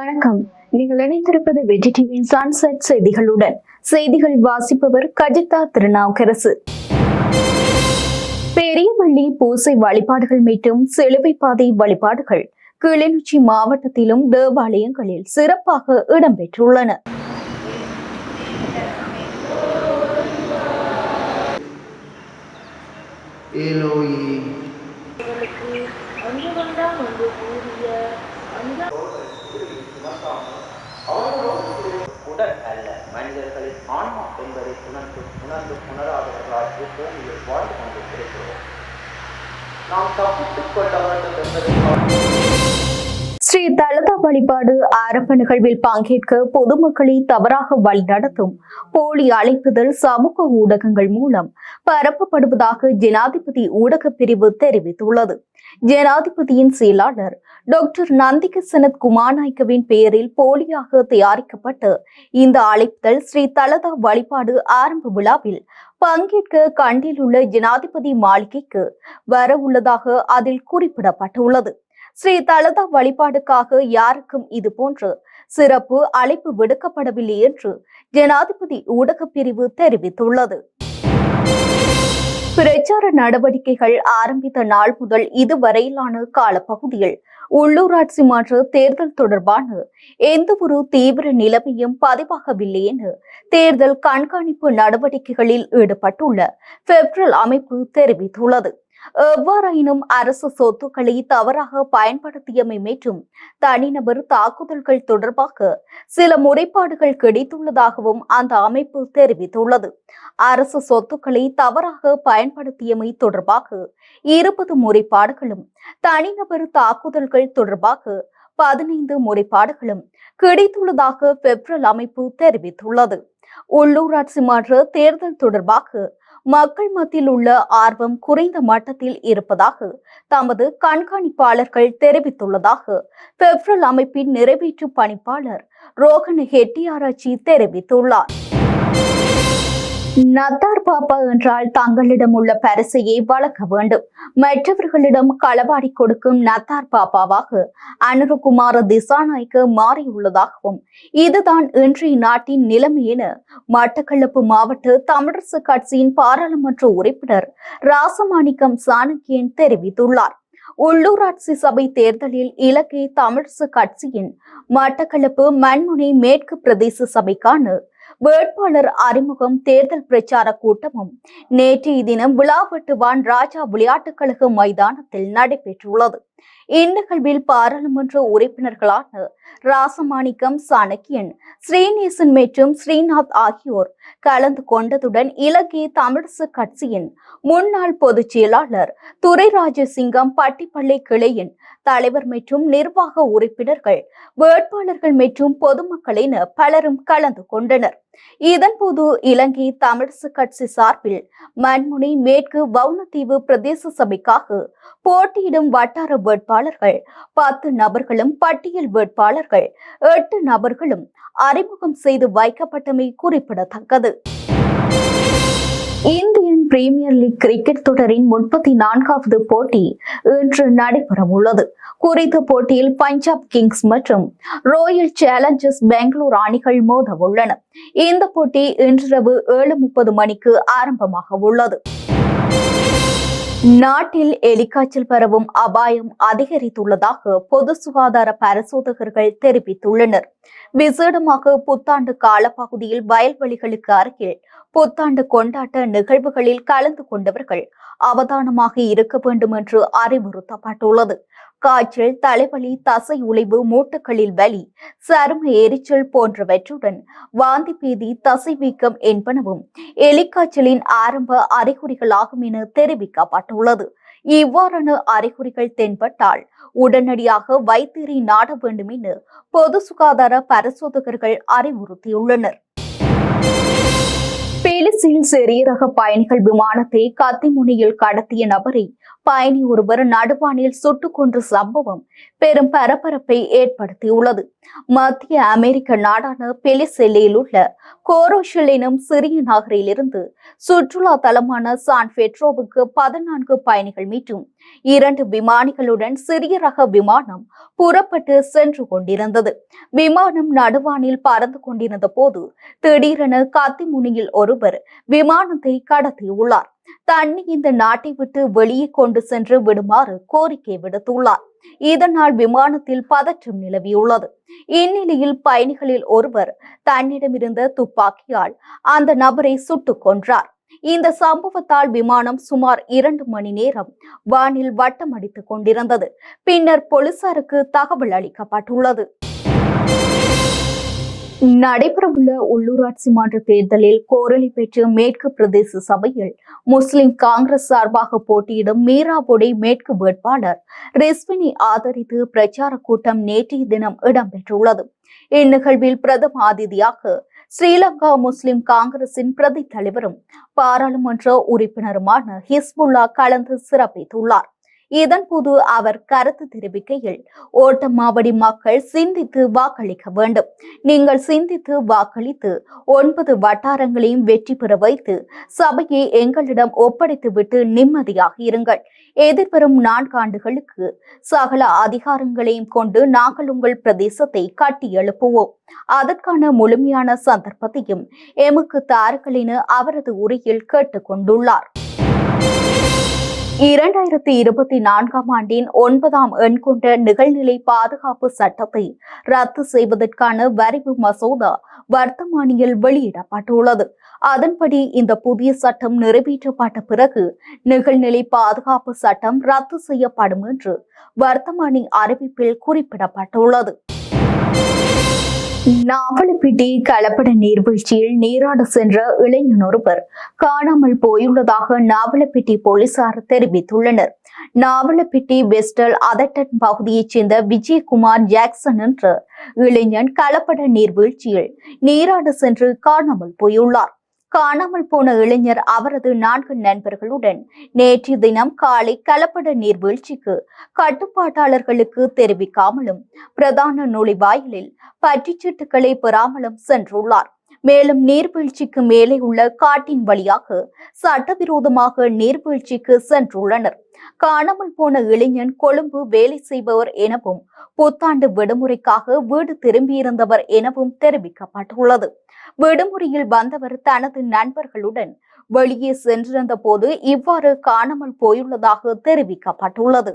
வணக்கம். நீங்கள் இணைந்திருப்பது வெற்றி டிவியின் சன்செட் செய்திகளுடன். செய்திகள் வாசிப்பவர் கஜிதா திருநாவுக்கரசு. பெரியவள்ளி பூசை வழிபாடுகள் மீட்டும் சிலுவை பாதை வழிபாடுகள் கிளிநொச்சி மாவட்டத்திலும் தேவாலயங்களில் சிறப்பாக இடம்பெற்றுள்ளன. ஏலோயி உடல் அல்ல. மனிதர்களின் ஆன்மா என்பதை உணர்ந்து உணர்ந்து உணராதவர்களாகிய பூமியில் வாழ்ந்து கொண்டு இருக்கிறோம் நாம் தப்பித்துக் கொள்ள வேண்டும் என்பதை ஸ்ரீ தலதா வழிபாடு ஆரம்ப நிகழ்வில் பங்கேற்க பொதுமக்களை தவறாக வழிநடத்தும் போலி அழைப்புதல் சமூக ஊடகங்கள் மூலம் பரப்பப்படுவதாக ஜனாதிபதி ஊடகப் பிரிவு தெரிவித்துள்ளது. ஜனாதிபதியின் செயலாளர் டாக்டர் நந்திக சனத் குமாநாயக்கவின் பெயரில் போலியாக தயாரிக்கப்பட்டு இந்த அழைப்புதல் ஸ்ரீ தலதா வழிபாடு ஆரம்ப விழாவில் பங்கேற்க கண்டில் உள்ள ஜனாதிபதி மாளிகைக்கு வர உள்ளதாக அதில் குறிப்பிடப்பட்டுள்ளது. ஸ்ரீ தலதா வழிபாடுக்காக யாருக்கும் இது போன்று சிறப்பு அழைப்பு விடுக்கப்படவில்லை என்று ஜனாதிபதி ஊடகப் பிரிவு தெரிவித்துள்ளது. பிரச்சார நடவடிக்கைகள் ஆரம்பித்த நாள் முதல் இதுவரையிலான காலப்பகுதியில் உள்ளூராட்சி மாற்று தேர்தல் தொடர்பான எந்த ஒரு தீவிர நிலைமையும் பதிவாகவில்லை என தேர்தல் கண்காணிப்பு நடவடிக்கைகளில் ஈடுபட்டுள்ள பெப்ரல் அமைப்பு தெரிவித்துள்ளது. எவ்வாறாயினும் அரசு சொத்துக்களை தவறாக பயன்படுத்தியமை மற்றும் தனிநபர் தாக்குதல்கள் தொடர்பாக சில முறைப்பாடுகள் கிடைத்துள்ளதாகவும் அந்த அமைப்பு தெரிவித்துள்ளது. அரசு சொத்துக்களை தவறாக பயன்படுத்தியமை தொடர்பாக இருபது முறைப்பாடுகளும் தனிநபர் தாக்குதல்கள் தொடர்பாக பதினைந்து முறைப்பாடுகளும் கிடைத்துள்ளதாக பெப்ரல் அமைப்பு தெரிவித்துள்ளது. உள்ளூராட்சி மன்ற தேர்தல் தொடர்பாக மக்கள் மத்தியில் உள்ள ஆர்வம் குறைந்த மட்டத்தில் இருப்பதாக தமது கண்காணிப்பாளர்கள் தெரிவித்துள்ளதாக பெப்ரல் அமைப்பின் நிறைவேற்று பணிப்பாளர் ரோகன் ஹெட்டியாராச்சி தெரிவித்துள்ளார். நத்தார் பாப்பா என்றால் தங்களிடம் உள்ள பரிசையை வழங்க வேண்டும். மற்றவர்களிடம் களவாடி கொடுக்கும் நத்தார் பாப்பாவாக அனுரகுமார திசாநாய்க்கு மாறியுள்ளதாகவும் இதுதான் இன்றைய நாட்டின் நிலைமை என மட்டக்களப்பு மாவட்ட தமிழரசு கட்சியின் பாராளுமன்ற உறுப்பினர் ராசமாணிக்கம் சாணக்கியன் தெரிவித்துள்ளார். உள்ளூராட்சி சபை தேர்தலில் இலங்கை தமிழரசு கட்சியின் மட்டக்களப்பு மண்முனை மேற்கு பிரதேச சபைக்கான வேட்பாளர் அறிமுகம் தேர்தல் பிரச்சார கூட்டமும். நேற்றைய தினம் விழாவட்டுவான் ராஜா விளையாட்டுக் கழக மைதானத்தில் நடைபெற்றுள்ளது. இந்நிகழ்வில் பாராளுமன்ற உறுப்பினர்களான ராசமாணிக்கம் சாணக்கியன் ஸ்ரீநேசன் மற்றும் ஸ்ரீநாத் ஆகியோர் கலந்து கொண்டதுடன் இலங்கை தமிழரசு கட்சியின் முன்னாள் பொதுச் செயலாளர் துரைராஜ ராஜசிங்கம் பட்டிப்பள்ளி கிளையின் தலைவர் மற்றும் நிர்வாக உறுப்பினர்கள் வேட்பாளர்கள் மற்றும் பொதுமக்களின பலரும் கலந்து கொண்டனர். இதன்போது இலங்கை தமிழரசு கட்சி சார்பில் மண்முனை மேற்கு வவுனதீவு பிரதேச சபைக்காக போட்டியிடும் வட்டார வேட்பாளர்கள். பத்து நபர்களும் பட்டியல் வேட்பாளர்கள். எட்டு நபர்களும் அறிமுகம் செய்து வைக்கப்பட்டமை குறிப்பிடத்தக்கது. இந்தியன் பிரீமியர் லீக் கிரிக்கெட் தொடரின் முப்பத்தி நான்காவது போட்டி இன்று நடைபெறவுள்ளது. குறித்த போட்டியில் பஞ்சாப் கிங்ஸ் மற்றும் ராயல் சேலஞ்சர்ஸ் பெங்களூர் அணிகள் மோத உள்ளன இந்த போட்டி இன்றிரவு ஏழு முப்பது மணிக்கு ஆரம்பமாக உள்ளது நாட்டில் எலிக்காய்ச்சல் பரவும் அபாயம் அதிகரித்துள்ளதாக பொது சுகாதார பரிசோதகர்கள் தெரிவித்துள்ளனர். விசேடமாக புத்தாண்டு காலப்பகுதியில் வயல்வெளிகளுக்கு அருகில் புத்தாண்டு கொண்டாட்ட நிகழ்வுகளில் கலந்து கொண்டவர்கள் அவதானமாக இருக்க வேண்டும் என்று அறிவுறுத்தப்பட்டுள்ளது. காய்ச்சல் தலைவலி தசை உழைவு மூட்டுகளில் வலி சரும எரிச்சல் போன்றவற்றுடன் வாந்தி பேதி தசை வீக்கம் என்பனவும் எலிக்காய்ச்சலின் ஆரம்ப அறிகுறிகளாகும் என தெரிவிக்கப்பட்டுள்ளது. இவ்வாறான அறிகுறிகள் தென்பட்டால் உடனடியாக வைத்தியரை நாட வேண்டும் என பொது சுகாதார பரிசோதகர்கள் அறிவுறுத்தியுள்ளனர். பெலிசில் சிறிய ரக பயணிகள் விமானத்தை கத்திமுனையில் கடத்திய நபரை பயணி ஒருவர் நடுவானில் சுட்டுக் கொன்ற சம்பவம் பெரும் பரபரப்பை ஏற்படுத்தியுள்ளது. மத்திய அமெரிக்க நாடான பெலிசெல்லியில் உள்ள கோரோஷல் எனும் சிறிய நகரிலிருந்து சுற்றுலா தலமான சான் பெட்ரோவுக்கு பதினான்கு பயணிகள் மீட்டும் இரண்டு விமானிகளுடன் சிறிய ரக விமானம் புறப்பட்டு சென்று கொண்டிருந்தது. விமானம் நடுவானில் பறந்து கொண்டிருந்த போது திடீரென கத்திமுனையில் ஒருவர் விமானத்தை கடத்தியுள்ளார். தன்னை இந்த நாட்டை விட்டு வெளியே கொண்டு சென்று விடுமாறு கோரிக்கை விடுத்துள்ளார். இதனால் விமானத்தில் பதற்றம் நிலவியுள்ளது. இந்நிலையில் பயணிகளில் ஒருவர் தன்னிடமிருந்த துப்பாக்கியால் அந்த நபரை சுட்டுக் கொன்றார். இந்த சம்பவத்தால் விமானம் சுமார் இரண்டு மணி நேரம் வானில் வட்டம் அடித்துக் கொண்டிருந்தது. பின்னர் போலீசாருக்கு தகவல் அளிக்கப்பட்டுள்ளது. நடைபெறவுள்ள உள்ளூராட்சி மன்ற தேர்தலில் கோரளி பெற்ற மேற்கு பிரதேச சபையில் முஸ்லிம் காங்கிரஸ் சார்பாக போட்டியிடும் மீராபொடி மேற்கு வேட்பாளர் ரிஸ்வினி ஆதரித்து பிரச்சார கூட்டம் நேற்றைய தினம் இடம்பெற்றுள்ளது. இந்நிகழ்வில் பிரதம அதிதியாக ஸ்ரீலங்கா முஸ்லிம் காங்கிரசின் பிரதி தலைவரும் பாராளுமன்ற உறுப்பினருமான ஹிஸ்புல்லா கலந்து சிறப்பித்துள்ளார். இதன்போது அவர் கருத்து தெரிவிக்கையில் ஓட்டமாவடி மக்கள் சிந்தித்து வாக்களிக்க வேண்டும். நீங்கள் சிந்தித்து வாக்களித்து ஒன்பது வட்டாரங்களையும் வெற்றி பெற வைத்து சபையை எங்களிடம் ஒப்படைத்துவிட்டு நிம்மதியாக இருங்கள். எதிர்வரும் நான்காண்டுகளுக்கு சகல அதிகாரங்களையும் கொண்டு நாங்கள் உங்கள் பிரதேசத்தை கட்டி எழுப்புவோம். அதற்கான முழுமையான சந்தர்ப்பத்தையும் எமக்கு தாருங்கள் என அவரது உரையில் கேட்டுக்கொண்டுள்ளார். இரண்டாயிரத்தி இருபத்தி நான்காம் ஆண்டின் ஒன்பதாம் எண் கொண்ட நிகழ்நிலை பாதுகாப்பு சட்டத்தை ரத்து செய்வதற்கான வரைவு மசோதா வர்த்தமானியில் வெளியிடப்பட்டுள்ளது. அதன்படி இந்த புதிய சட்டம் நிறைவேற்றப்பட்ட பிறகு நிகழ்நிலை பாதுகாப்பு சட்டம் ரத்து செய்யப்படும் என்று வர்த்தமானி அறிவிப்பில் குறிப்பிடப்பட்டுள்ளது. நாவலப்பிட்டி கலப்பட நீர்வீழ்ச்சியில் நீராட சென்ற இளைஞன் ஒருவர் காணாமல் போயுள்ளதாக நாவலப்பிட்டி போலீசார் தெரிவித்துள்ளனர். நாவலப்பிட்டி வெஸ்டல் அதட்டன் பகுதியைச் சேர்ந்த விஜயகுமார் ஜாக்சன் என்ற இளைஞன் கலப்பட நீர்வீழ்ச்சியில் நீராட சென்று காணாமல் போயுள்ளார். காணாமல் போன இளைஞர் அவரது நான்கு நண்பர்களுடன் நேற்று தினம் காலை கலப்பட நீர்வீழ்ச்சிக்கு கட்டுப்பாட்டாளர்களுக்கு தெரிவிக்காமலும் பிரதான நுழைவாயிலில் பற்றிச்சீட்டுகளை பெறாமலும் சென்றுள்ளார். மேலும் நீர்வீழ்ச்சிக்கு மேலே உள்ள காட்டின் வழியாக சட்டவிரோதமாக நீர்வீழ்ச்சிக்கு சென்றுள்ளனர். காணாமல் போன இளைஞன் கொழும்பு வேலை செய்பவர் எனவும் புத்தாண்டு விடுமுறைக்காக வீடு திரும்பியிருந்தவர் எனவும் தெரிவிக்கப்பட்டுள்ளது. விடுமுறையில் வந்தவர் தனது நண்பர்களுடன் வெளியே சென்றிருந்த போது இவ்வாறு காணாமல் போயுள்ளதாக தெரிவிக்கப்பட்டுள்ளது.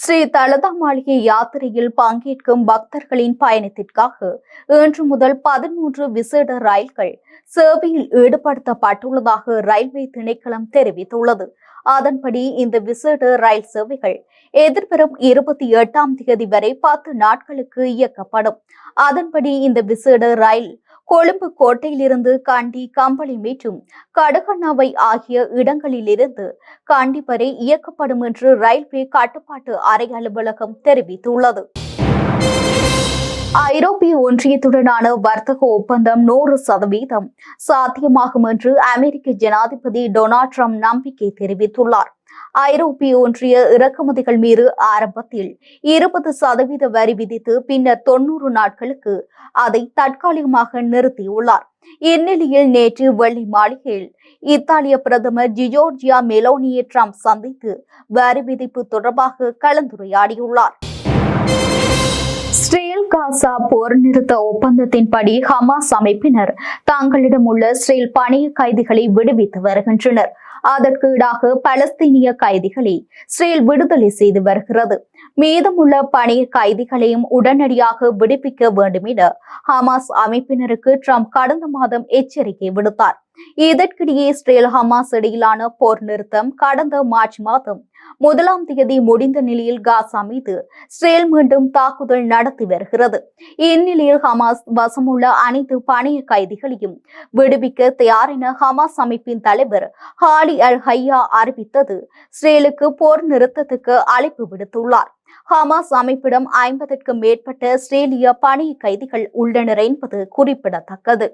ஸ்ரீ தலதா மாளிகை யாத்திரையில் பங்கேற்கும் பக்தர்களின் பயணத்திற்காக இன்று முதல் பதிமூன்று விசேட ரயில்கள் சேவையில் ஈடுபடுத்தப்பட்டுள்ளதாக ரயில்வே திணைக்களம் தெரிவித்துள்ளது. அதன்படி இந்த விசேட ரயில் சேவைகள் எதிர்வரும் இருபத்தி எட்டாம் தேதி வரை பத்து நாட்களுக்கு இயக்கப்படும். அதன்படி இந்த விசேட ரயில் கொழும்பு கோட்டையிலிருந்து காண்டி கம்பளி மற்றும் கடகண்ணாவை ஆகிய இடங்களிலிருந்து காண்டி வரை இயக்கப்படும் என்று ரயில்வே கட்டுப்பாட்டு அறை அலுவலகம் தெரிவித்துள்ளது. ஐரோப்பிய ஒன்றியத்துடனான வர்த்தக ஒப்பந்தம் நூறு சதவீதம் சாத்தியமாகும் என்று அமெரிக்க ஜனாதிபதி டொனால்ட் ட்ரம்ப் நம்பிக்கை தெரிவித்துள்ளார். ஐரோப்பிய ஒன்றிய இறக்குமதிகள் மீது ஆரம்பத்தில் இருபது சதவீத வரி விதித்து பின்னர் தொன்னூறு நாட்களுக்கு அதை தற்காலிகமாக நிறுத்தியுள்ளார். இந்நிலையில் நேற்று வெள்ளி மாளிகையில் இத்தாலிய பிரதமர் ஜியோர்ஜியா மெலோனியை ட்ரம்ப் சந்தித்து வரி விதிப்பு தொடர்பாக கலந்துரையாடியுள்ளார். காசா போர் நிறுத்த ஒப்பந்தத்தின்படி ஹமாஸ் அமைப்பினர் தாங்களிடம் உள்ள இஸ்ரேல் பணிய கைதிகளை விடுவித்து வருகின்றனர். அதற்கு ஈடாக பலஸ்தீனிய கைதிகளை இஸ்ரேல் விடுதலை செய்து வருகிறது. மீதமுள்ள பணிய கைதிகளையும் உடனடியாக விடுவிக்க வேண்டும் என ஹமாஸ் அமைப்பினருக்கு ட்ரம்ப் கடந்த மாதம் எச்சரிக்கை விடுத்தார். இதற்கிடையே இஸ்ரேல் ஹமாஸ் இடையிலான போர் நிறுத்தம் கடந்த மார்ச் மாதம் முதலாம் தேதி முடிந்த நிலையில் காசா மீது இஸ்ரேல் மீண்டும் தாக்குதல் நடத்தி வருகிறது. இந்நிலையில் ஹமாஸ் வசமுள்ள அனைத்து பணிய கைதிகளையும் விடுவிக்க தயார் என ஹமாஸ் அமைப்பின் தலைவர் ஹாலி அல் ஹையா அறிவித்தது. இஸ்ரேலுக்கு போர் நிறுத்தத்துக்கு அழைப்பு விடுத்துள்ளார். ஹமாஸ் அமைப்பிடம் ஐம்பதற்கும் மேற்பட்ட இஸ்ரேலிய பணிய கைதிகள் உள்ளனர் என்பது குறிப்பிடத்தக்கது.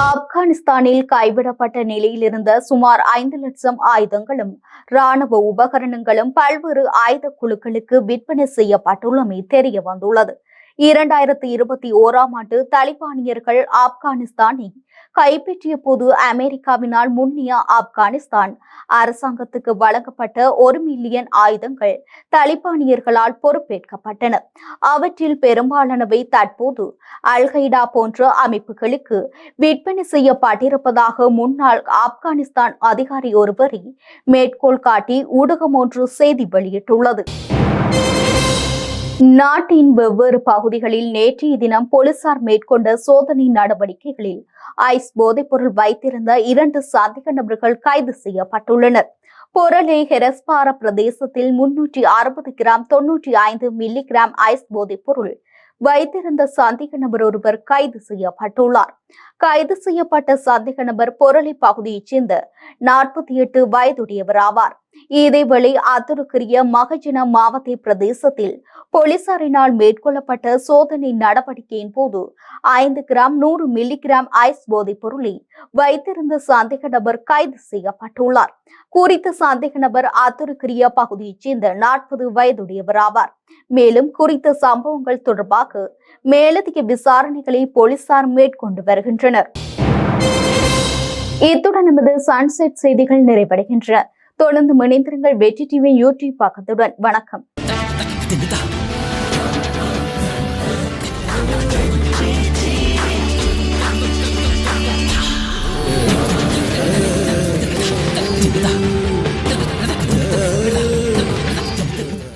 ஆப்கானிஸ்தானில் கைவிடப்பட்ட நிலையில் இருந்த சுமார் ஐந்து லட்சம் ஆயுதங்களும் ராணுவ உபகரணங்களும் பல்வேறு ஆயுத குழுக்களுக்கு விற்பனை செய்யப்பட்டுள்ளமை தெரிய வந்துள்ளது இரண்டாயிரத்தி இருபத்தி ஓராம் ஆண்டு தலிபானியர்கள் ஆப்கானிஸ்தானை கைப்பற்றிய போது அமெரிக்காவினால் முன்னிய ஆப்கானிஸ்தான் அரசாங்கத்துக்கு வழங்கப்பட்ட ஒரு மில்லியன் ஆயுதங்கள் தலிபானியர்களால் பொறுப்பேற்கப்பட்டன. அவற்றில் பெரும்பாலானவை தற்போது அல்கைடா போன்ற அமைப்புகளுக்கு விற்பனை செய்யப்பட்டிருப்பதாக முன்னாள் ஆப்கானிஸ்தான் அதிகாரி ஒருவரை மேற்கோள் காட்டி ஊடகம் ஒன்று செய்தி வெளியிட்டுள்ளது. நாட்டின் வெவ்வேறு பகுதிகளில் நேற்றைய தினம் போலீசார் மேற்கொண்ட சோதனை நடவடிக்கைகளில் ஐஸ் போதைப்பொருள் வைத்திருந்த இரண்டு சந்தேக நபர்கள் கைது செய்யப்பட்டுள்ளனர். பொருளை ஹெரஸ்பார பிரதேசத்தில் முன்னூற்றி அறுபது கிராம் தொன்னூற்றி ஐந்து மில்லி கிராம் ஐஸ் போதைப்பொருள் வைத்திருந்த சந்தேக நபர் ஒருவர் கைது செய்யப்பட்டுள்ளார். கைது செய்யப்பட்ட சந்தேக நபர் பொருளை பகுதியைச் சேர்ந்த நாற்பத்தி எட்டு வயதுடையவர் ஆவார். இதேவேளை அத்துருக்கிரிய மகஜன மாவட்ட பிரதேசத்தில் போலீசாரினால் மேற்கொள்ளப்பட்ட சோதனை நடவடிக்கையின் போது ஐந்து கிராம் நூறு மில்லி கிராம் ஐஸ் போதைப் பொருளை வைத்திருந்த சந்தேக நபர் கைது செய்யப்பட்டுள்ளார். குறித்த சந்தேக நபர் அத்துருக்கிரிய பகுதியைச் சேர்ந்த நாற்பது வயதுடையவர் ஆவார். மேலும் குறித்த சம்பவங்கள் தொடர்பாக மேலதிக விசாரணைகளை போலீசார் மேற்கொண்டு வருகின்றனர். இத்துடன் நமது சன்செட் செய்திகள் நிறைவடைகின்றன. தொடர்ந்து இணைந்திருங்கள் வெற்றி டிவி யூடியூப் பக்கத்துடன். வணக்கம்.